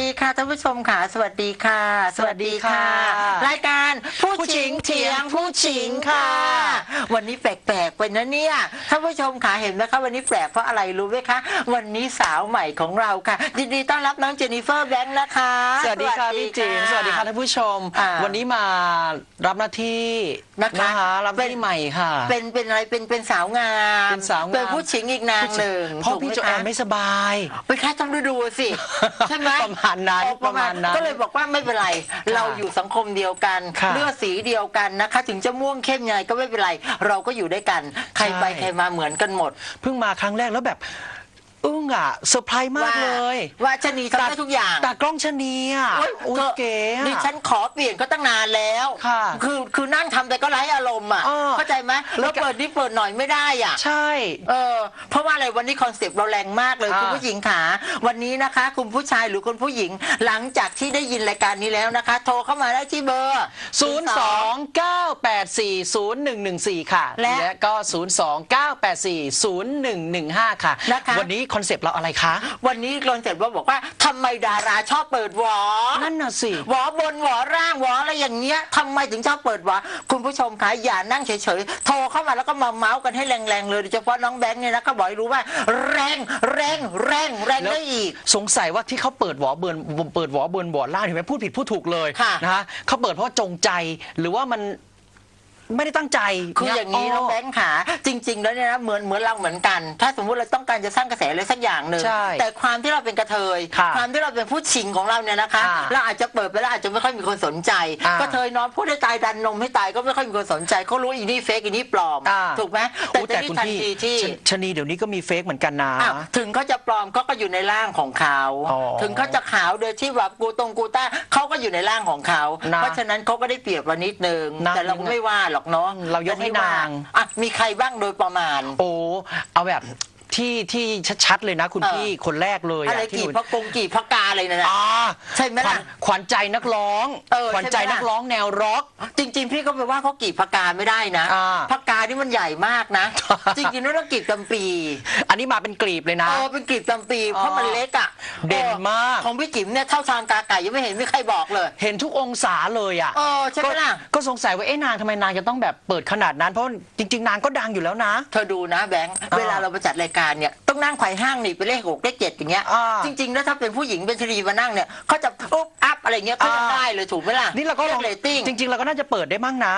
ดีค่ะท่านผู้ชมค่ะ สวัสดีค่ะ สวัสดีค่ะ รายการผู้ผู้ชิชิงงเถียงเถียงผู้ชิงค่ะ วันนี้แปลกๆไปนะเนี่ยท่านผู้ชมค่ะเห็นไหมคะวันนี้แปลกเพราะอะไรรู้ไหมคะวันนี้สาวใหม่ของเราค่ะยินดีต้อนรับน้องเจนนิเฟอร์แบงค์นะคะ สวัสดีค่ะพี่จิ๋มสวัสดีค่ะท่านผู้ชม อ่า วันนี้มารับหน้าที่นะคะรับหน้าที่ใหม่ค่ะ เป็นเป็นอะไรเป็นเป็นสาวงามเป็นสาวงาม เป็นผู้ชิงอีกนางหนึ่งเพราะถูกไหมพี่โจแอนคะไม่สบาย ไปแค่ต้องดูดูสิ ใช่ไหมประมาณนั้นเออประมาณนั้น ก็เลยบอกว่าไม่เป็นไร เราอยู่สังคมเดียวกัน ค่ะเลือดสีเดียวกันนะคะ ถึงจะม่วงเข้มยังไงก็ไม่เป็นไร เราก็อยู่ด้วยกัน ใครไปใช่ ใครมาเหมือนกันหมด เพิ่งมาครั้งแรกแล้วแบบ อึ้งอะเซอร์ไพรส์มากว่าเลยว่าชะนีทำได้ทุกอย่างตากล้องชะนีอะโอ๊ยอุ้ยเธอเก๋อะดิฉันขอเปลี่ยนก็ตั้งนานแล้วค่ะคือคือนั่งทำไปก็ไร้อารมณ์อะอ้อเข้าใจไหมแล้วเปิดนี่เปิดหน่อยไม่ได้อะ ใช่เออเพราะว่าอะไรวันนี้คอนเซปต์เราแรงมากเลยอ่าคุณผู้หญิงขาวันนี้นะคะ คุณผู้ชายหรือคุณผู้หญิงหลังจากที่ได้ยินรายการนี้แล้วนะคะ โทรเข้ามาได้ที่เบอร์ 029840114 ค่ะ และก็ 029840115 ค่ะนะคะวันนี้คอนเซปต์เราอะไรคะ วันนี้คอนเซปต์ว่าบอกว่าทำไมดาราชอบเปิดหวอ นั่นน่ะสิ หวอบนหวอร่างหวออะไรอย่างเงี้ยทำไมถึงชอบเปิดหวอคุณผู้ชมคะอย่านั่งเฉยๆ โทรเข้ามาแล้วก็มาเมาส์กันให้แรงๆเลยโดยเฉพาะน้องแบงค์เนี่ยนะเขาบอกให้รู้ว่า แรงแรงแรงแรงได้อีก สงสัยว่าที่เขาเปิดหวอเบิร์นเปิดหวอเบิร์นบอร์ดล่างเห็นไหมพูดผิดพูดถูกเลยค่ะ นะฮะเขาเปิดเพราะว่าจงใจหรือว่ามัน ไม่ได้ตั้งใจคืออย่างนี้น้องแบงค์ขาจริง ๆ แล้วเนี่ยนะเหมือนเหมือนเราเหมือนกัน ถ้าสมมติเราต้องการจะสร้างกระแสอะไรสักอย่างหนึ่งใช่แต่ความที่เราเป็นกระเทยค่ะความที่เราเป็นผู้ชิงของเราเนี่ยนะคะอ่าเราอาจจะเปิดไปแล้วอาจจะไม่ค่อยมีคนสนใจอ่ากระเทยนอนพูดให้ตายดันนมให้ตายก็ไม่ค่อยมีคนสนใจเขารู้อีนี่เฟกอีนี่ปลอมอ่าถูกไหมแต่อู้แต่ที่คุณทันพี่ทีที่ชชะนีเดี๋ยวนี้ก็มีเฟกเหมือนกันนะอ้าวถึงเขาจะปลอมเขาก็อยู่ในร่างของเขาอ๋อถึงเขาจะขาวโดยที่แบบกูตรงกูต้าเขาก็อยู่ในร่างของเขานะเพราะฉะนั้นเขาก็ได้เปรียบเรานิดนึงนะแต่เราก็ไม่ว่าหรอกเนาะเรายกให้นาง อะ มีใครบ้างโดยประมาณ โอ้เอาแบบ ที่ที่ชัดๆเลยนะ คุณเออ พี่คนแรกเลยอะไรที่กี่หนู พระกงกี่พระกาอะไรนะนะอ่าใช่ไหมล่ะขวัญขวัญใจนักร้อง เออขวัญใจใช่ไหมล่ะ นักร้องแนวร็อก จริง ๆ พี่ก็ไปว่าเขากี่พระกาไม่ได้นะอ่า พระกานี่มันใหญ่มากนะ จริงๆนั่นต้องกีบจำปีอันนี้มาเป็นกลีบเลยนะ เออเป็นกีบจำปีเพราะมันเล็กอะเด่นมากเออของพี่จิ๋มเนี่ยเท่าชามกาไก่ยังไม่เห็นมีใครบอกเลย เห็นทุกองศาเลยอะเออใช่ไหมล่ะ ก็ก็สงสัยว่าเอ๊ะนางทำไมนางจะต้องแบบเปิดขนาดนั้น เพราะจริง ๆ นางก็ดังอยู่แล้วนะ เธอดูนะแบงค์อ่าเวลาเราไปจัดรายการเนี่ยต้องนั่งไขว่ห้างหนีไปเลขหกเลขเจ็ดอย่างเงี้ยอ่า จริงๆแล้วถ้าเป็นผู้หญิงเป็นชรีมานั่งเนี่ยเขาจะอุ๊บอัพอะไรเงี้ยเขาจะอ่าได้เลยถูกไหมล่ะนี่เราก็ลองเรตติ้ง จริง ๆ เราก็น่าจะเปิดได้มั่งนะ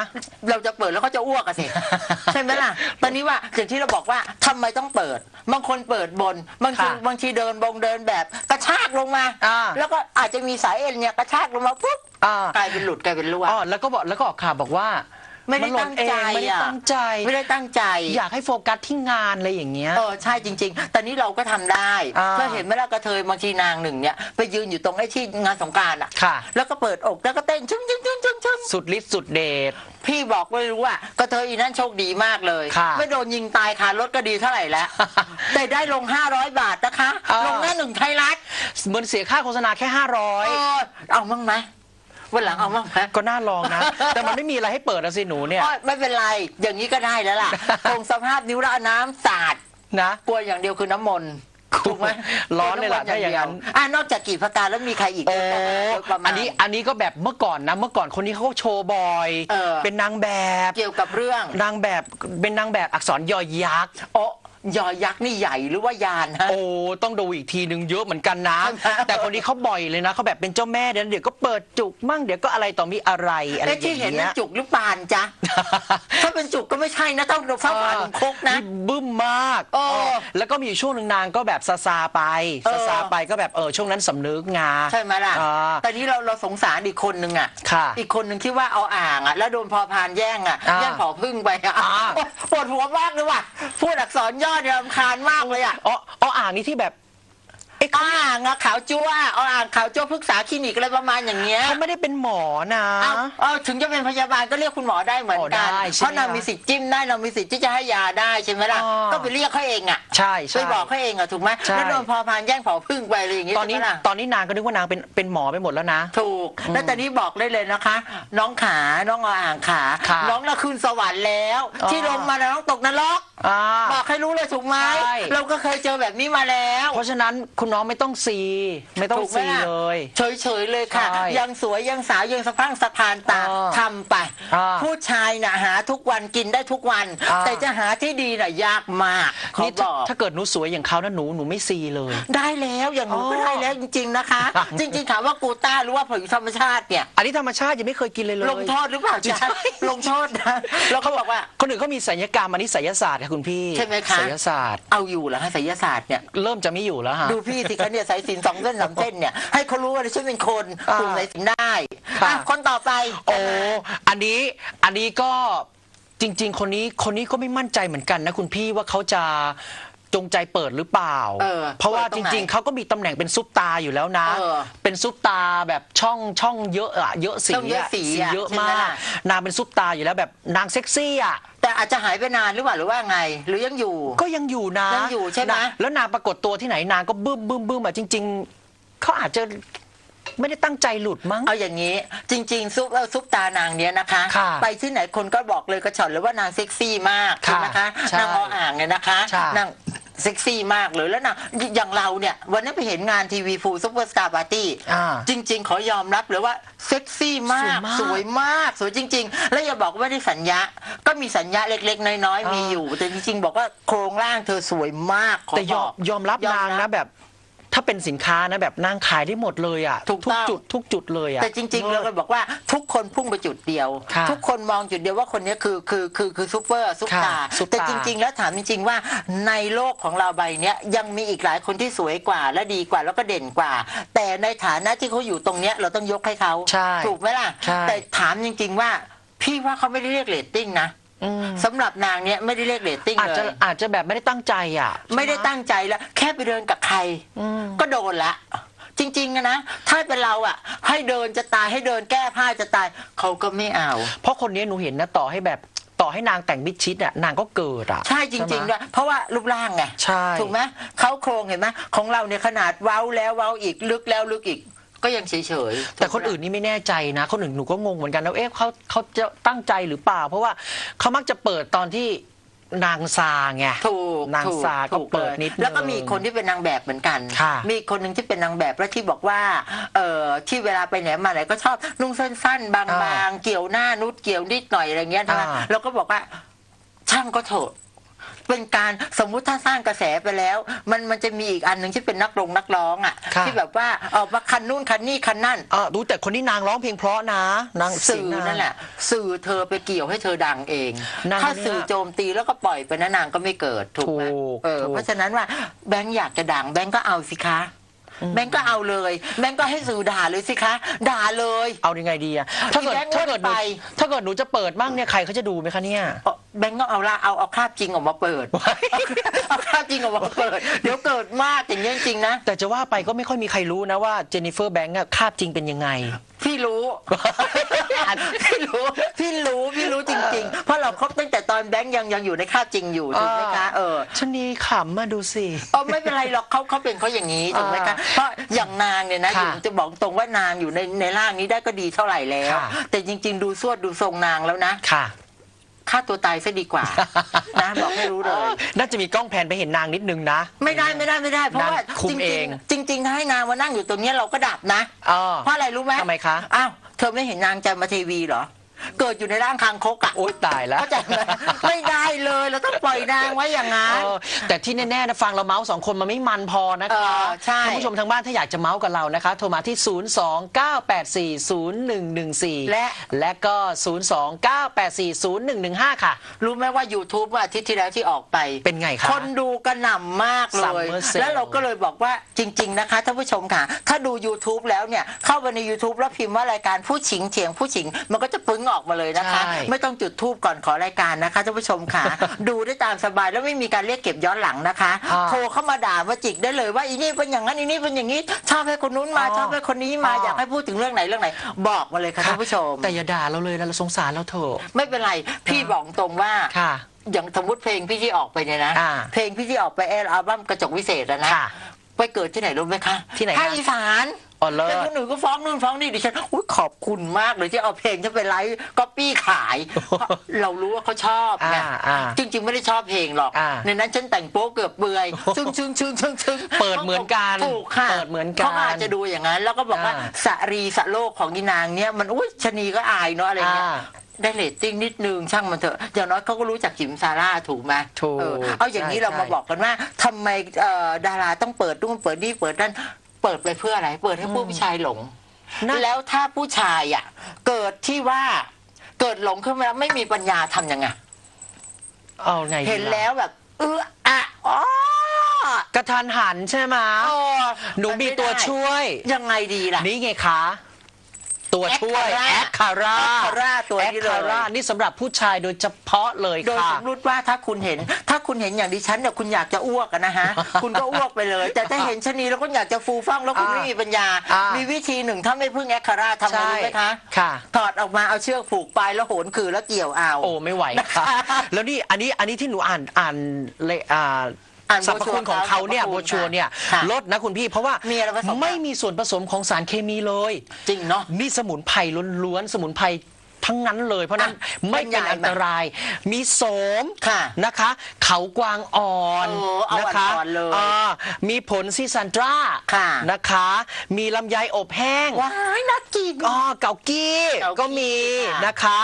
เราจะเปิดแล้วเขาจะอ้วกอะสิ ใช่ไหมล่ะ ตอนนี้ว่าอย่างที่เราบอกว่าทำไมต้องเปิด บางคนเปิดบน บางทีค่ะบางทีเดินบงเดินแบบกระชากลงมา อ่า แล้วก็อาจจะมีสายเอ็นเนี่ยกระชากลงมาปุ๊บอ่ากลายเป็นหลุดกลายเป็นรั่ว อ๋อแล้วก็บอกแล้วก็ออกข่าวบอกว่า ไม่ได้นหล่ตั้นงเอใจไม่ได้อะตั้งใจ ไม่ได้ตั้งใจอยากให้โฟกัสที่งานอะไรอย่างเงี้ย เออใช่จริง ๆ แต่นี้เราก็ทำได้อ่าเธอเห็นไหมล่ะกระเทยบางทีนางหนึ่งเนี่ยไปยืนอยู่ตรงไอ้ที่งานสงกรารอะ ค่ะ แล้วก็เปิดอกแล้วก็เต้นชุ่มชุ่มชุ่มชุ่มชุ่มสุดฤทธิ์สุดเดช พี่บอกไม่รู้ว่ากระเทยอีนั่นโชคดีมากเลย ค่ะไม่โดนยิงตายคารถก็ดีเท่าไหร่แล้ว แต่ได้ลง 500 บาทนะคะ อ่า ลงหน้าหนึ่งไทยรัฐเหมือนเสียค่าโฆษณาแค่เออเอามั่งไหม วันหลังเอามั่งไหม500ก็น่าลองนะ แต่มันไม่มีอะไรให้เปิดอะสิหนูเนี่ย อ้อยไม่เป็นไร อย่างนี้ก็ได้แล้วล่ะ คงสภาพนิ้วแล้วเอาน้ำสาดนะกลัวอย่างเดียวคือน้ำมนต์ถูกไหมร้อนเลยล่ะถ้าอย่างนั้น อ่านอกจากกี่ประการแล้วมีใครอีกโอ้โดยประมาณ อันนี้อันนี้ก็แบบเมื่อก่อนนะ เมื่อก่อนคนนี้เขาก็โชว์บอย เออ เป็นนางแบบ เกี่ยวกับเรื่อง นางแบบเป็นนางแบบอักษรยอยักษ์ โอ้ ยอยักษ์นี่ใหญ่หรือว่ายานฮะ โอ้ ต้องดูอีกทีหนึ่งเยอะเหมือนกันนะใช่ไหมแต่คนนี้เขาบ่อยเลยนะเขาแบบเป็นเจ้าแม่เดี๋ยวเดี๋ยวก็เปิดจุกมั่งเดี๋ยวก็อะไรต่อมีอะไรอะไรอเอ๊ะย่างที่เห็นเงี้นั่ยนจุกหรือปานจ๊ะถ้าเป็นจุกก็ ไม่ใช่นะต้องเฝ้าผ่านคกนะ บึ้มมากเออเออแล้วก็มีอยู่ช่วงหนึ่งนางก็แบบซาซาไปเออซาซาไปก็แบบเออช่วงนั้นสำนึกงา ใช่ไหมล่ะ อ่าแต่นี้เราเราสงสารอีกคนนึงอะ ค่ะอีกคนหนึ่งที่ว่าเอาอ่างอะ แล้วโดนพอพานแย่งอะ อ่าแย่งผอพึ่งไปอะอ่าปวดหัวมากเลยว่ะ พูดอักษรย่อเนี่ยรำคาญมากเลยอะ อ๋ออ๋ออ่างนี้ที่แบบ เอ๊ะเอาอ่างอะขาวจั่วเอาอ่างขาวจั่วพึกษาคลินิกอะไรประมาณอย่างเงี้ยเขาไม่ได้เป็นหมอนะ เอาเอาถึงจะเป็นพยาบาลก็เรียกคุณหมอได้เหมือนกันอ๋อได้ใช่ไหมเพราะนางมีสิทธิ์จิ้มได้นางมีสิทธิ์ที่จะให้ยาได้ใช่ไหมล่ะ อ๋อ ก็ไปเรียกเขาเองอะใช่ ไปใช่บอกเขาเองอะถูกไหมใช่ แล้วโดนพอพานแย่งเผาพึ่งไปอะไรอย่างเงี้ยตอนนี้ใช่ไหมล่ะ ตอนนี้นางก็นึกว่านางเป็นเป็นหมอไปหมดแล้วนะ ถูก แล้วตอนนี้บอกได้เลยนะคะ น้องขาน้องอ่างขา ค่ะน้องน่ะขึ้นสวรรค์แล้ว อ๋อ ที่ลงมาน่ะน้องตกนรกอ่า บอกให้รู้เลยถูกไหมใช่ เราก็เคยเจอแบบนี้มาแล้ว เพราะฉะนั้นคุณน้องๆไม่ต้องซี ไม่ต้องถูกไหมซีล่ะ เลย เฉยๆเลยค่ะ ใช่ยังสวยยังสาวยังสะพรั่งสะพานตาเออทำไป อ่าผู้ชายน่ะหาทุกวันกินได้ทุกวัน อ่า แต่จะหาที่ดีน่ะยากมากขอนี่บถ้าอกถ้าเกิดหนูสวยอย่างเขานะหนูหนูไม่ซีเลย ได้แล้วอย่างหนูอ๋อก็ได้แล้วจริง ๆนะคะจริง ๆ ถามว่ากูต้าหรือว่าผลิตธรรมชาติเนี่ย อันนี้ธรรมชาติยังไม่เคยกินเลยเลย ลงโทษหรือเปล่าใช่จ๊ะลงโทษนะแล้วเขาบอกว่า คนอื่นเขามีศัลยกรรมอันนี้ศัลยศาสตร์ค่ะคุณพี่ใช่ไหมคะศัลยศาสตร์ เอาอยู่เหรอฮะศิลศาสตร์เนี่ย เริ่มจะไม่อยู่แล้วฮะ ดูพี่สิคะเนี่ยสายสินสองเส้นสามเส้นเนี่ยให้เขารู้ว่าฉันเป็นคนอ่ากลุ่มสายสินได้ค่ะอะคนต่อไป โอ้อันนี้อันนี้ก็จริง ๆ คนนี้คนนี้ก็ไม่มั่นใจเหมือนกันนะคุณพี่ว่าเขาจะจงใจเปิดหรือเปล่าเออเพราะว่าเปิดตจรงไหนริง ๆ เขาก็มีตำแหน่งเป็นซุปตาอยู่แล้วนะเออเป็นซุปตาแบบช่องช่องเยอะอะเยอะสีช่องเยอะอะสีอะเยอะใช่ไหมมากล่ะนางเป็นซุปตาอยู่แล้วแบบนางเซ็กซี่อะ แต่อาจจะหายไปนานหรือเปล่าหรือว่าไง หรือยังอยู่ ก็ยังอยู่นะยังอยู่ใช่ไหม นะแล้วนางปรากฏตัวที่ไหนนางก็บึ้มบึ้มบึ้มอะจริง ๆเขาอาจจะไม่ได้ตั้งใจหลุดมั้ง เอาอย่างนี้จริง ๆ ซุปเอ่อซุปตานางเนี้ยนะคะ ค่ะไปที่ไหนคนก็บอกเลยกระชอนเลยว่านางเซ็กซี่มากค่ะใช่ไหมคะใช่นางออ่างเนี่ยนะคะ ใช่นาง เซ็กซี่มากเลยแล้วนางอย่างเราเนี่ย วันนี้นไปเห็นงานทีวีฟูซุปเปอร์สตาร์ปาร์ตี้อ่าจริง ๆ ขอยอมรับเลยว่าเซ็กซี่มาก สสววยยมามากกสวยจริง ๆ แล้วอย่าบอกว่าไม่ได้สัญญา ก็มีสัญญาเล็ก ๆ น้อย ๆ มีอ่า อยู่ แต่จริง ๆ บอกว่าโครงร่างเธอสวยมากขอแต่ยบออมก ยอมรับนางนะแบบ ถ้าเป็นสินค้านะแบบนางขายได้หมดเลยอะถูกทุกต้อง จุดทุกจุดเลยอะ แต่จริงๆเราก็บอกว่าทุกคนพุ่งไปจุดเดียว ค่ะทุกคนมองจุดเดียวว่าคนนี้คือคือคือคือซูเปอร์ซุปตาค่ะซุปตาแต่จริง ๆ แล้วถามจริง ๆ ว่าในโลกของเราใบเนี้ยยังมีอีกหลายคนที่สวยกว่าและดีกว่าแล้วก็เด่นกว่า แต่ในฐานะที่เขาอยู่ตรงเนี้ยเราต้องยกให้เขาใช่ ถูกไหมล่ะใช่ แต่ถามจริง ๆ ว่าพี่ว่าเขาไม่ได้เรียกเรตติ้งนะ อืมสำหรับนางเนี้ยไม่ได้เรียกเรตติ้งอาจเลจะยอาจจะแบบไม่ได้ตั้งใจอะไม่ได้ตั้งใจแล้ว แค่ไปเดินกับใคร อืม ก็โดนละ จริงๆอะนะ ถ้าเป็นเราอะ ให้เดินจะตายให้เดินแก้ผ้าจะตาย เขาก็ไม่เอา เพราะคนนี้หนูเห็นนะต่อให้แบบต่อให้นางแต่งมิดชิดอะนางก็เกิดอะใช่จริงๆไหมด้วยเพราะว่ารูปร่างไง ใช่ถูกไหมเขาโครงเห็นไหมของเราเนี่ยขนาดเว้าแล้วเว้าอีกลึกแล้วลึกอีก ก็ยังเฉยๆ แต่คนอื่นนี่ไม่แน่ใจนะ คนอื่นหนูก็งงเหมือนกันนะเอ๊ะเขาเขาจะตั้งใจหรือเปล่า เพราะว่าเขามักจะเปิดตอนที่นางซาไงถูกนางถูกซาก็ถูกเปิดลยนิดนึงแล้วก็มีคนที่เป็นนางแบบเหมือนกันค่ะมีคนหนึ่งที่เป็นนางแบบแล้วที่บอกว่าเอ่อที่เวลาไปไหนมาไหนก็ชอบนุ่งสั้นๆบางๆเกี่ยวหน้านุดเกี่ยวนิดหน่อยอะไรเงี้ยใช่ไหมอ่าเราก็บอกว่าช่างก็เถอะ เป็นการสมมุติถ้าสร้างกระแสไปแล้ว มันมันจะมีอีกอันหนึ่งที่เป็นนักร้องนักร้องอะค่ะ ที่แบบว่าออกมาคันนู่นคันนี่คันนั่นเออดูแต่คนนี้นางร้องเพลงเพราะนะ นางสื่อเสียงาง นั่นแหละ สื่อเธอไปเกี่ยวให้เธอดังเอง นางถ้าคนเนี้ยสื่อโจมตีแล้วก็ปล่อยไปนะนางก็ไม่เกิดถูกไหมถูกเออถูก เพราะฉะนั้นว่าแบงค์อยากจะดังแบงค์ก็เอาสิคะ แบงค์ก็เอาเลย แบงค์ก็ให้สื่อด่าเลยสิคะ ด่าเลย เอายังไงดีอะถ้าเกิดอีแบงค์ถ้าเกิดหนูไป ถ้าเกิดหนูจะเปิดมั่งเนี่ยใครเขาจะดูไหมคะเนี่ย เอ่อแบงค์ก็เอาละเอาเอาคราบจริงออกมาเปิด เอาคราบจริงออกมาเปิด เดี๋ยวเกิดมากอย่างนี้ยจริงๆนะ แต่จะว่าไปก็ไม่ค่อยมีใครรู้นะว่าเจนนิเฟอร์แบงค์อะคาบจริงเป็นยังไง พี่รู้ พี่รู้พี่รู้พี่รู้จริง ๆ เพราะเราคบตั้งแต่ตอนแบงค์ยังยังอยู่ในคราบจริงอยู่ถูกไหมคะเออชะนีขำมาดูสิเออไม่เป็นไรหรอกเขาเขาเป็นเขาอย่างนี้ถูกไหมคะเพราะอย่างนางเนี่ยนะอค่ะยู่จะบอกตรงว่านางอยู่ในในร่างนี้ได้ก็ดีเท่าไหร่แล้วค่ะแต่จริง ๆ ดูสวดดูทรงนางแล้วนะค่ะ ฆ่าตัวตายซะดีกว่า นะบอกให้รู้เลย น่าจะมีกล้องแพนไปเห็นนางนิดนึงนะ ไม่ได้ไม่ได้ไม่ได้ เพราะว่า นางคุจมริเองง ๆจริง ๆ ถ้าให้นางมานั่งอยู่ตรงเนี้ยเราก็ดับนะ อ๋อเพราะอะไรรู้ไหมทำไมคะ อ้าวเธอไม่เห็นนางจันมาทีวีเหรอ เกิดอยู่ในร่างคางคกอะโอ๊ยตายแล้ว เข้าใจไหมไม่ได้เลยเราต้องปล่อยนางไว้อย่างนั้น เออแต่ที่แน่ๆนะฟังเราเมาส์สองคนมันไม่มันพอนะเอคะอใช่ ท่านผู้ชมทางบ้านถ้าอยากจะเมาส์กับเรานะคะ โทรมาที่ 029840114 และและก็ 029840115 ค่ะ รู้ไหมว่า YouTube ว่าอาทิตย์ที่แล้วที่ออกไปเป็นไงคะคนดูกระหน่ำมากเลย Summer Sale แล้วเราก็เลยบอกว่าจริง ๆ นะคะท่านผู้ชมค่ะ ถ้าดู YouTube แล้วเนี่ย เข้าไปใน YouTube แล้วพิมพ์ว่ารายการผู้ชิงเถียงผู้ชิง มันก็จะปึ้งออกมาเลยนะคะ ใช่ ไม่ต้องจุดทูบก่อนขอรายการนะคะท่านผู้ชมค่ะ ดูได้ตามสบายแล้วไม่มีการเรียกเก็บย้อนหลังนะคะ อ่าโทรเข้ามาด่ามาจิกได้เลยว่าอีนี่เป็นอย่างนั้นอีนี่เป็นอย่างนี้ชอบให้คนนู้นมาอ๋อชอบให้คนนี้มาอ๋อออ ยากให้พูดถึงเรื่องไหนเรื่องไหน บอกมาเลยค่ะท่านผู้ชม แต่อย่าด่าเราเลยนะเราสงสารเราเถอะไม่เป็นไรพี่บอกตรงว่า ค่ะ อย่างสมมติเพลงพี่ที่ออกไปเนี่ยนะ อ่า เพลงพี่ที่ออกไปแอลอัลบั้มกระจกวิเศษอะนะ ค่ะ ไปเกิดที่ไหนรู้ไหมคะที่ไหนคะ ภาคอีสาน อ๋อเลิศแต่คนอื่นก็ฟ้องนู่นฟ้องนี่ดิฉันอุ้ยขอบคุณมากเลยที่เอาเพลงฉันไปไลฟ์ก๊อปปี้ขายเพราะเรารู้ว่าเขาชอบไงอ่าอ่าจริง ๆ ไม่ได้ชอบเพลงหรอก อ่าในนั้นฉันแต่งโป๊เกือบเปื่อยซึ่งซึ่งซึ่งซึ่งซึ่งเปิดเหมือนกันถูกค่ะเปิดเหมือนกันเขาอาจจะดูอย่างนั้น แล้วก็บอกว่าอ่าสรีสะโลกของยีนางเนี่ยมันอุ้ยชะนีก็อายเนาะอะไรเงี้ยอ่าได้เรตติ้งนิดนึงช่างมันเถอะอย่างน้อยเขาก็รู้จักจิ๋มซาร่าถูกไหมถูกเออเอาอย่างนี้ใช่เรามาใช่บอกกันว่าทำไมเอ่อดาราต้องเปิดนู่นเปิดนี่เปิดนั่น เปิดไปเพื่ออะไร เปิดให้ผู้ชายหลงนั่นแล้วถ้าผู้ชายอะ เกิดที่ว่าเกิดหลงขึ้นมาแล้วไม่มีปัญญาทำยังไงเอาไงดีเห็นล่ะแล้วแบบ เอออะอ๋อกระทันหันใช่ไหมโอ้หนูมีตัวช่วย ยังไงดีล่ะ นี่ไงคะ ตัวช่วย Accara แอคคาร่า Accara ตัวนี้เลย แอคคาร่านี่สำหรับผู้ชายโดยเฉพาะเลยโดยค่ะ สมมติว่าถ้าคุณเห็น ถ้าคุณเห็นอย่างดิฉันเนี่ยคุณอยากจะอ้วกอะนะฮะ คุณก็อ้วกไปเลย แต่ถ้าเห็นชะนีแล้วก็อยากจะฟูฟ่องแล้วคุณอ่าไม่มีปัญญา อ่ามี มีวิธีหนึ่งถ้าไม่พึ่งแอคคาร่าทำไงรู้ไหมคะ ค่ะ ถอดออกมาเอาเชือกผูกปลายแล้วโหนคือแล้วเกี่ยวเอา โอ้ไม่ไหวค่ะ แล้วนี่อันนี้อันนี้ที่หนูอ่านอ่านเลยอ่า อ่านสรรพคุณของเขาเนี่ยโบโบชัชัววร์เนี่ยค่ะลดนะคุณพี่เพราะว่ามีอะไรผสมไม่มีส่วนผสมของสารเคมีเลย จริงเนาะ นี่สมุนไพรล้วนๆ สมุนไพร ทั้งนั้นเลย เพราะฉะนั้นอะไม่เป็นบรรยายอันตราย มีโสมค่ะนะคะ เขากวางอ่อนโอ้เอานะคะอ่อนๆเลยอ่ามีผลซิซันตราค่ะ นะคะ มีลำไยอบแห้ง ว้ายน่ากิน อ๋อเกากี้เกากี้ก็มีค่ะนะคะ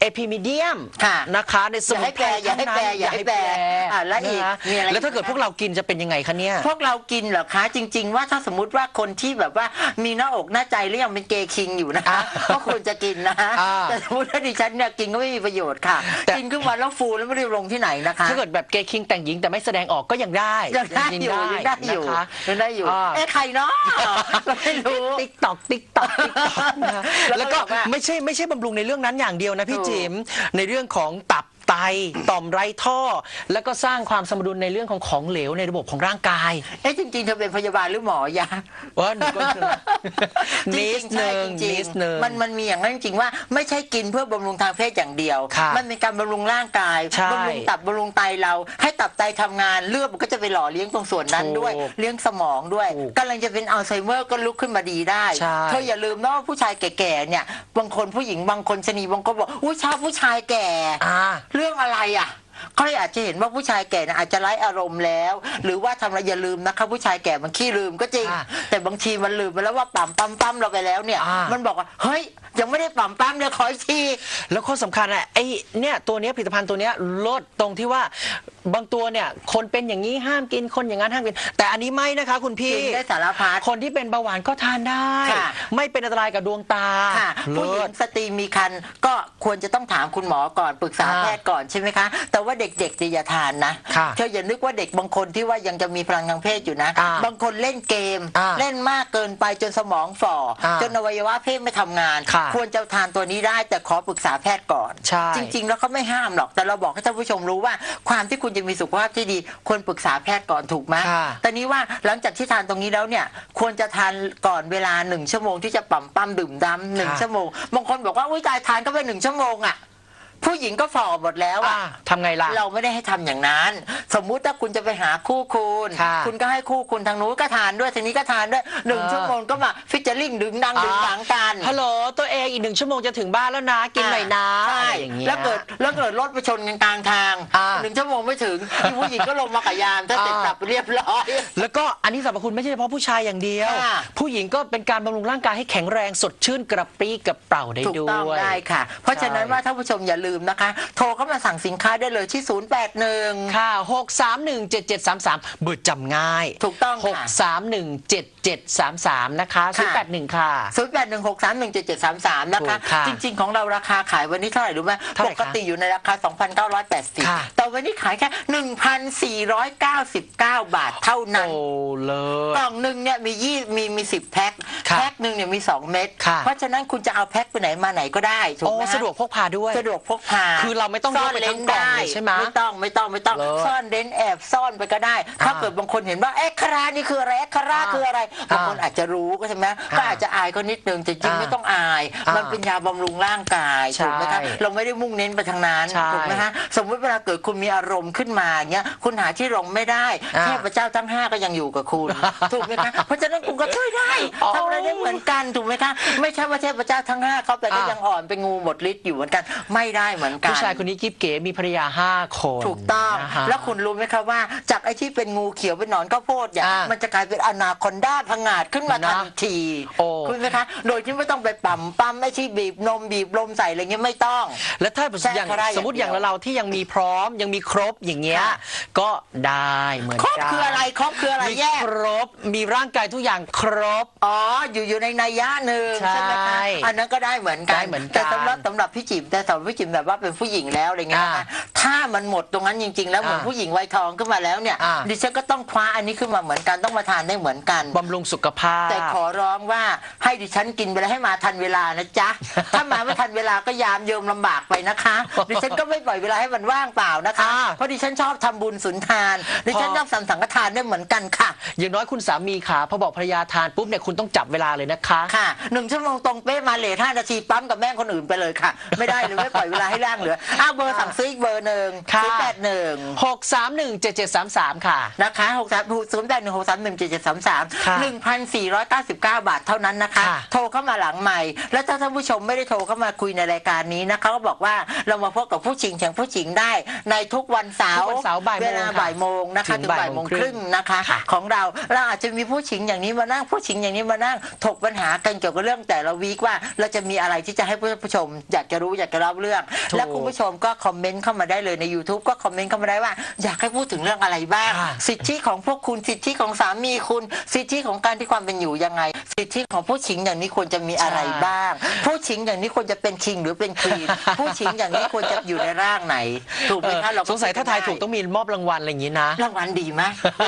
เอพิมิเดียมค่ะ นะคะในสมุนไพรอย่าให้แปลอย่าให้แปลทั้งนั้นอะแล้วอีกนะคะมีอะไรแล้วถ้าเกิดอีกไหมพวกเรากินจะเป็นยังไงคะเนี่ย พวกเรากินเหรอคะ จริง ๆ ว่าถ้าสมมติว่าคนที่แบบว่ามีหน้าอกหน้าใจหรือยังเป็นเกย์คิงอยู่นะคะอะก็ควรจะกินนะอ่า แต่สมมติถ้าดิฉันเนี่ยกินก็ไม่มีประโยชน์ค่ะ แต่ กินขึ้นมาแล้วฟูแล้วไม่ได้ลงที่ไหนนะคะถ้าเกิดแบบเกย์คิงแต่งหญิงแต่ไม่แสดงออกก็ยังได้ยังได้อยู่ยังได้อยู่นะคะ ยังได้อยู่อ่า เอ๊ะใครเนาะก็ไม่รู้ ติ๊กตอกติ๊กตอกติ๊กตอกนะแล้วก็แล้วก็บอกว่าไม่ใช่ไม่ใช่บำรุงในเรื่องนั้นอย่างเดียวนะพี่ถูกจิมในเรื่องของตับ ไตต่อมไรท่อ แล้วก็สร้างความสมดุลในเรื่องของของเหลวในระบบของร่างกายเอ๊ะจริงๆเธอเป็นพยาบาลหรือหมอยาว่าหนูก็จนิริดงๆใช่นึงจรินิงดนึงๆมันมันมีอย่างนั้นจริงๆว่าไม่ใช่กินเพื่อบำรุงทางเพศอย่างเดียวค่ะมันเป็นการบำรุงร่างกายใช่บำรุงตับบำรุงไตเรา ให้ตับไตทำงานเลือดมันก็จะไปหล่อเลี้ยงตรงส่วนนั้นด้วยถูกเลี้ยงสมองด้วยถูกกำลังจะเป็นอัลไซเมอร์ก็ลุกขึ้นมาดีได้ใช่เธออย่าลืมนะว่าผู้ชายแก่ๆเนี่ยบางคนผู้หญิงบางคนชะนีบางคนบอกอุ้ยชอบผู้ชายแก่อ่าเรื่องอะไรอะ เขาเลยอาจจะเห็นว่าผู้ชายแก่นะอาจจะไร้อารมณ์แล้ว หรือว่าทำอะไรอย่าลืมนะคะผู้ชายแก่มันขี้ลืมก็จริง อ่าแต่บางทีมันลืมไปแล้วว่าปั๊มปั๊มปั๊มเราไปแล้วเนี่ย อ่ามัมันบอกว่าเฮ้ยยังไม่ได้ปั๊มปั๊มเลยขออีกที แล้วข้อสำคัญอะไอ้เนี่ยตัวเนี้ยผลิตภัณฑ์ตัวเนี้ยลดตรงที่ว่าบางตัวเนี่ยคนเป็นอย่างนี้ห้ามกินคนอย่างนั้นห้ามกิน แต่อันนี้ไม่นะคะ คุณพี่กินได้สารพัดคนที่เป็นเบาหวานก็ทานได้ ค่ะ ไม่เป็นอันตรายกับดวงตาค่ะผู้หญิเลิงศ สตรีมีคันก็ควรจะต้องถามคุณหมอก่อนปรึกษาอ่าแพทย์ก่อนใช่ไหมคะ แต่ว่าเด็กๆจะอย่าทานนะค่ะเธออย่านึกว่าเด็กบางคนที่ว่ายังจะมีพลังทางเพศอยู่นะ อ่าบางคนเล่นเกม อ่าเล่นมากเกินไปจนสมองฝ่ออาจนอวัยวะเพศไม่ทำงาน ค่ะควรจะทานตัวนี้ได้แต่ขอปรึกษาแพทย์ก่อน ใช่ จริง ๆ แล้วเขาไม่ห้ามหรอกแต่เราบอกให้ท่านผู้ชมรู้ว่า ความที่คุณจะมีสุขภาพที่ดีควรปรึกษาแพทย์ก่อนถูกไหม ค่ะ แต่นี้ว่าหลังจากที่ทานตรงนี้แล้วเนี่ย ควรจะทานก่อนเวลาหนึ่งชั่วโมงที่จะปั๊มปั๊มดื่มดำหนึ่งค่ะชั่วโมงบางคนบอกว่าอุ้ยตายทานก็ไปหนึ่งชั่วโมงอะ ผู้หญิงก็ฝ่อหมดแล้วอ่าอะ ทำไงล่ะ เราไม่ได้ให้ทำอย่างนั้น สมมุติถ้าคุณจะไปหาคู่คุณค่ะคุณก็ให้คู่คุณทางนู้นก็ทานด้วยทางนี้ก็ทานด้วยหนึ่งอ่าชั่วโมงก็มาฟิชเจอริงดึงดังดึงดังกันฮัลโหลตัวเองอีกหนึ่งชั่วโมงจะถึงบ้านแล้วนะกินหน่อยนะใช่อะไรอย่างเงี้ย แล้วเกิดแล้วเกิดรถไปชนกันกลางทางอ่าหนึ่งชั่วโมงไม่ถึงที่ผู้หญิงก็ลงมากับยามถ้าเสร็จอ่าสับเรียบร้อย แล้วก็อันนี้สรรพคุณไม่ใช่เฉพาะผู้ชายอย่างเดียว ค่ะ ผู้หญิงก็เป็นการบำรุงร่างกายให้แข็งแรงสดชื่นกระปรี้กระเป๋าได้ถูกด้วยต้องได้ค่ะ เพราะฉะนั้นใช่ว่าท่านผู้ชมอย่าลืมนะคะ โทรเข้ามาสั่งสินค้าได้เลยที่ 081 ค่ะ 6 3 1 7 7 3 3เบิดจำง่ายถูกต้องค่ะ 6 3 1 7 7 3 3 นะคะ ค่ะ 081 ค่ะ 0816317733 นะคะถูกค่ะจริง ๆ ของเราราคาขายวันนี้เท่าไหร่รู้ไหมเท่าไหปร่กคะติอยู่ในราคา ค่ะ 2,980 แต่วันนี้ขายแค่ 1,499 บาทเท่านั้น โอ้เลกศล่องหนึ่งเนี่ยมียี่มีมีสิบแพ็คค่ะแพ็คหนึ่งเนี่ยมีสองเม็ดค่ะ เพราะฉะนั้นคุณจะเอาแพ็คไปไหนมาไหนก็ได้ถูกโอ้ไหมฮสะดวกพกพาด้วย สะดวกพกพาคือเราไม่ต้องยกไปทั้งกล่องเลยใช่ไหมไม่ต้องไม่ต้องไม่ต้อง เหรอซ่อนเร้นแอบซ่อนไปก็ได้ ถ้าอ่าเกิดบางคนเห็นว่าเอ็กคารานี่คืออะไรเอ็กคาราอ่าคืออะไรบางคนอาจจะรู้ก็ใช่ไหมก็อาจจะอายก็นิดนึงแต่จริงอ่าไม่ต้องอาย อ่ามัมันเป็นยาบำรุงร่างกายใช่ถูกไหมคะเราไม่ได้มุ่งเน้นไปทางนั้นใช่ถูกไหมคะสมมติเวลาเกิดคุณมีอารมณ์ขึ้นมาอย่างเงี้ยคุณหาที่ลงไม่ได้อ่าเทพเจ้าทั้งห้าก็ยังอยู่กับคุณถูกไหมคะเพราะฉะนั้นคุณก็ช่วยได้อ๋อ ทำอะไรได้เหมือนกันถูกไหมคะไม่ใช่ว่าเทพเจ้าทั้งห้าเขาไปก็อ่ายัยังอ่อนเป็นงูหมดฤทธิ์อยู่เหมือนกันไม่ได้เหมือนกันผู้ชายคนนี้กิ๊บเก๋มีภรรยาห้าคนถูกต้องนะฮะแล้วคุณรู้ไหมครับว่า จากไอ้ที่เป็นงูเขียวเป็นหนอนข้าวโพดเนี่ยอ่ามัมันจะกลายเป็นอนาคอนด้าพังงาดขึ้นมานะทันทีโอ้คุณไหมคะโดยที่ไม่ต้องไปปั๊มปั๊มไอ้ที่บีบนมบีบลมใส่อะไรเงี้ยไม่ต้อง แล้วถ้าแค่อย่างก็ได้อย่างสมมติอย่างเดียวเราที่ยังมีพร้อมยังมีครบอย่างเงี้ยค่ะก็ได้เหมือนครบกัน คืออะไรครบคืออะไรมีแยก ครบ มีร่างกายทุกอย่างครบ อ๋อ อยู่อยู่ในนัยยะหนึ่งใช่ไหมคะอันนั้นก็ได้เหมือนกันได้เหมือนกันแต่สำหรับสำหรับพี่จิ๋มแต่สำหรับพี่จิ๋มแบบว่าเป็นผู้หญิงแล้วอะไรเงี้ยนะคะอ่าถ้ามันหมดตรงนั้นจริง ๆ แล้วเหมือนอ่าผู้หญิงวัยทองขึ้นมาแล้วเนี่ยอ่า ดิฉันก็ต้องคว้าอันนี้ขึ้นมาเหมือนกันต้องมาทานได้เหมือนกัน บำรุงสุขภาพ แต่ขอร้องว่าให้ดิฉันกินไปแล้วให้มาทันเวลานะจ๊ะ ถ้ามาไม่ทันเวลาก็ยามเยิมลำบากไปนะคะ ดิฉันก็ไม่ปล่อยเวลาให้มันว่างเปล่านะคะ อ่าเพราะดิฉันชอบทำบุญสุนทาน ดิฉันพอชอบสังสังฆทานได้เหมือนกันค่ะ อย่างน้อยคุณสามีขาพอบอกภรรยาทานปุ๊บเนี่ยคุณต้องจับเวลาเลยนะคะค่ะหนึ่งชั่วโมงตรงเป๊ะมาเลทห้านาทีปั๊มกับแม่งคนอื่นไปเลยค่ะ ไม่ได้เลยไม่ปล่อยเวลาให้ล่างเหลืออ้าวเบอร์สั่งซื้ออีกเบอร์หนึ่งค่ะศูนย์แปดหนึ่ง6317733ค่ะนะคะหกสามศูนย์แปดหนึ่งหกสามหนึ่งเจ็ดเจ็ดสามสามค่ะหนึ่งพันสี่ร้อยเก้าสิบเก้าบาทเท่านั้นนะคะค่ะโทรเข้ามาหลังใหม่ แล้วถ้าท่านผู้ชมไม่ได้โทรเข้ามาคุยในรายการนี้นะคะก็บอกว่าเรามาพบกับผู้ชิงเสียงผู้ชิงได้ ในทุกวันเสาทุร์กวันเสาร์บ่ายโมงเวลาค่ะบ่ายโมงนะคะถึถึงงบ่าบ่ายยโมโมงงครึ่งครึ่งนะคะค่ะของเราเราอาจจะมีผู้ชิงอย่างนี้มานั่งผู้ชิงอย่างนี้มานั่งถกปัญหากันเกี่ยวกับเรื่องแต่ละวีคว่าเราจะมีอะไรที่จะให้ผู้ชม อยากจะรู้อยากจะรับเรื่องถูกและคุณผู้ชมก็คอมเมนต์เข้ามาได้เลยใน YouTube ก็คอมเมนต์เข้ามาได้ว่า อยากให้พูดถึงเรื่องอะไรบ้างค่ะสิทธิของพวกคุณสิทธิของสามีคุณ สิทธิของการที่ความเป็นอยู่ยังไง สิทธิของผู้ชิงอย่างนี้ควรจะมีอะไรบ้าง ผู้ชิงอย่างนี้ควรจะเป็นคิงหรือเป็นควีนผู้ชิงอย่างนี้ควรจะอยู่ในร่างไหนถูกไหมคะเออเราก็สงสัยถ้าทายถูกต้องมีมอบรางวัลอะไรอย่างนี้นะรางวัลดีไหม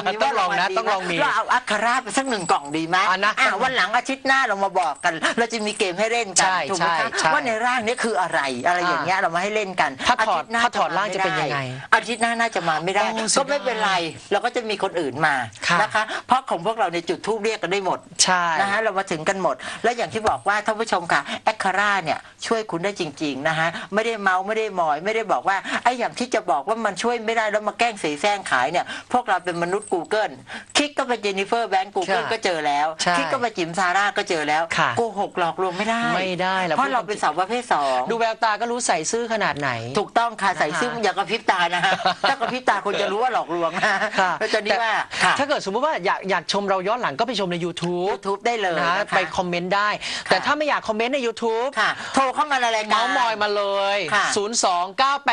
วันนี้ต้องลองนะว่ารางวัลดีไหมต้องลองมีเราเอาอัคราไปสักหนึ่งกล่องดีไหมอะนะอะวันหลังอาทิตย์หน้าเรามาบอกกัน เราจะมีเกมให้เล่นกัใช่ถูกไหมคะใช่ใช่ว่าในร่างนี้คืออะไรอะไรอย่างเงี้ยเรามาให้เล่นกันถ้าถอดทิตย์หน้ถ้าถอดร่างจะเป็นยังไงอาทิตย์หน้าน่าจะมาไม่ได้ โอ้เสีก็ยดายไม่เป็นไรเราก็จะมีคนอื่นมาค่ะ นะคะ เพราะของพวกเราในยจุดทูบเรียกกันได้หมด ใช่ นะฮะเรามาถึงกันหมด และอย่างที่บอกว่าท่านผู้ชมค่ะแอคคาร่าเนี่ยช่วยคุณได้จริง ๆนะฮะไม่ได้เมาไม่ได้หมอย ไม่ได้บอกว่าไอ้อย่างที่จะบอกว่ามันช่วยไม่ได้แล้วมาแกล้งเสแสร้งขายเนี่ย พวกเราเป็นมนุษย์ Google คลิกก็ไปเจนนิเฟอร์แบงก์ Google ใช่ก็เจอแล้วใช่คลิกก็ไปจิ๋มซาร่าก็เจอแล้วค่ะ โกหกหลอกลวงไม่ได้ไม่ได้เราเพราะเราเป็นสาวประเภทสองดูแววตาก็รู้ใส่ซื่อขนาดไหน ถูกต้องค่ะใส่นะคะซึ่งอย่ากระพริบตานะฮะถ้ากระพริบตาคนจะรู้ว่าหลอกลวงนะค่ะแล้วจะนี่แต่ว่าค่ะ ถ้าเกิดสมมติว่าอยากอยากชมเราย้อนหลังก็ไปชมใน YouTube ยูทูบได้เลยนะนะคะ ไปคอมเมนต์ได้ แต่ถ้าไม่อยากคอมเมนต์ใน YouTube ค่ะ โทรเข้ามาในรายการเมาส์มอยมาเลย ค่ะ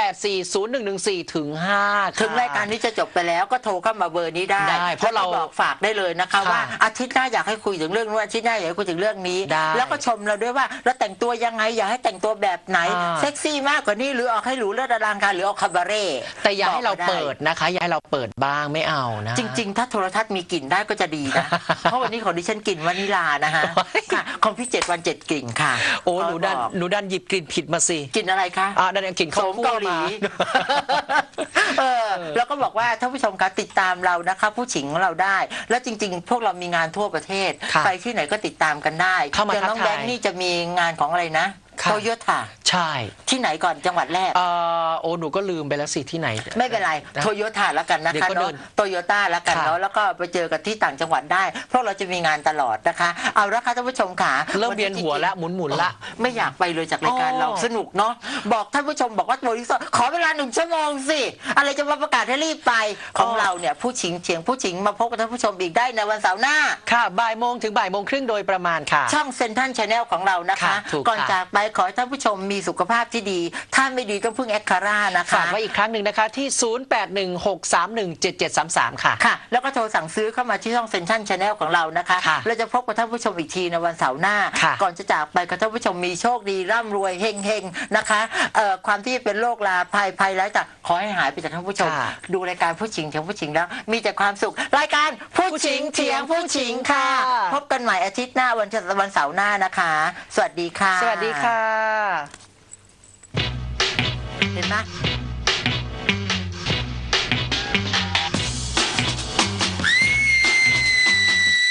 029840114 ถึง 5 ถึงรายการนี้จะจบไปแล้วก็โทรเข้ามาเบอร์นี้ได้ได้เพราะเราแล้วก็บอกฝากได้เลยนะคะ ค่ะว่าอาทิตย์หน้าอยากให้คุยถึงเรื่องนู้นอาทิตย์หน้าอยากให้คุยถึงเรื่องนี้ ได้แล้วก็ชมเราด้วยว่าเราแต่งตัวยังไงอยากให้แต่งตัวแบบไหนอ่า เซ็กซี่มากกว่านี้หรือออกให้หรูเลิศอลังการหรือออกคาบาเร่แต่อย่าให้เราบอกมเปิดนะคะ อย่าให้เราเปิดบ้างไม่เอานะ จริง ๆ ถ้าโทรทัศน์มีกลิ่นได้ก็จะดีนะ เพราะวันนี้ของดิฉันกลิ่นวานิลานะฮะโอ้ยค่ะของพี่เจ็ดวันเจ็ดกลิ่นค่ะโอ้หนูดันขอบอก หนูดันหยิบกลิ่นผิดมาสิกลิ่นอะไรคะอ่าดันกลิ่นโสข้าวมคั่วเกาหลีมา เออแล้วก็บอกว่าท่านผู้ชมคะติดตามเรานะคะ ผู้ชิงของเราได้ แล้วจริง ๆ พวกเรามีงานทั่วประเทศ ค่ะไปที่ไหนก็ติดตามกันได้เข้ามาอย่างน้องทักทายแบงค์นี่จะมีงานของอะไรนะค่ะ โตโยต้า ใช่ที่ไหนก่อนจังหวัดแรก เอ่อโอ้หนูก็ลืมไปแล้วสิที่ไหน ไม่เป็นไรนะโตโยต้าแล้วกันนะเดี๋ยคะวก็เดิเนาะนโตโยต้าแล้วกันค่ะเนาะแล้วก็ไปเจอกันที่ต่างจังหวัดได้ เพราะเราจะมีงานตลอดนะคะ เอาละค่ะท่านผู้ชมค่ะเริ่มเวียนหัวแล้วหมุนหมุนๆละ ไม่อยากไปเลยจากรายการอ๋อเราสนุกเนาะบอกท่านผู้ชมบอกว่าโปรดิวเซอร์ขอเวลาหนึ่งชั่วโมงสิอะไรจะมาประกาศให้รีบไปของเราเนี่ยผู้ชิงเฉียงผู้ชิงมาพบกับท่านผู้ชมอีกได้ในวันเสาร์หน้า ค่ะบ่ายโมงถึงบ่ายโมงครึ่งโดยประมาณค่ะ ช่องเซนทันชาแนลของเรานะคะ ค่ะถูกก่อนค่ะ จากไปขอให้ท่านผู้ชมมีสุขภาพที่ดี ถ้าไม่ดีต้องพึ่งแอคคาร่านะคะฝากไว้อีกครั้งหนึ่งนะคะที่ 0816317733 ค่ะ ค่ะ แล้วก็โทรสั่งซื้อเข้ามาที่ช่องเซนทันชาแนลของเรานะคะค่ะเราจะพบกับท่านผู้ชมอีกทีในวันเสาร์หน้า ค่ะ ก่อนจะจากไปกับท่านผู้ชมมีโชคดีร่ำรวยเฮงเฮงๆนะคะเอ่อความที่เป็นโรคลาภัยภัยร้ายจากขอให้หายไปจากท่านผู้ชม ค่ะ ดูรายการผู้ชิงเถียงผู้ชิงแล้ว มีแต่ความสุข รายการผู้ชิงเถียงผู้ชิงค่ะ พบกันใหม่อาทิตย์หน้าวันวันเสาร์หน้านะคะ สวัสดีค่ะ สวัสดีค่ะ 点吧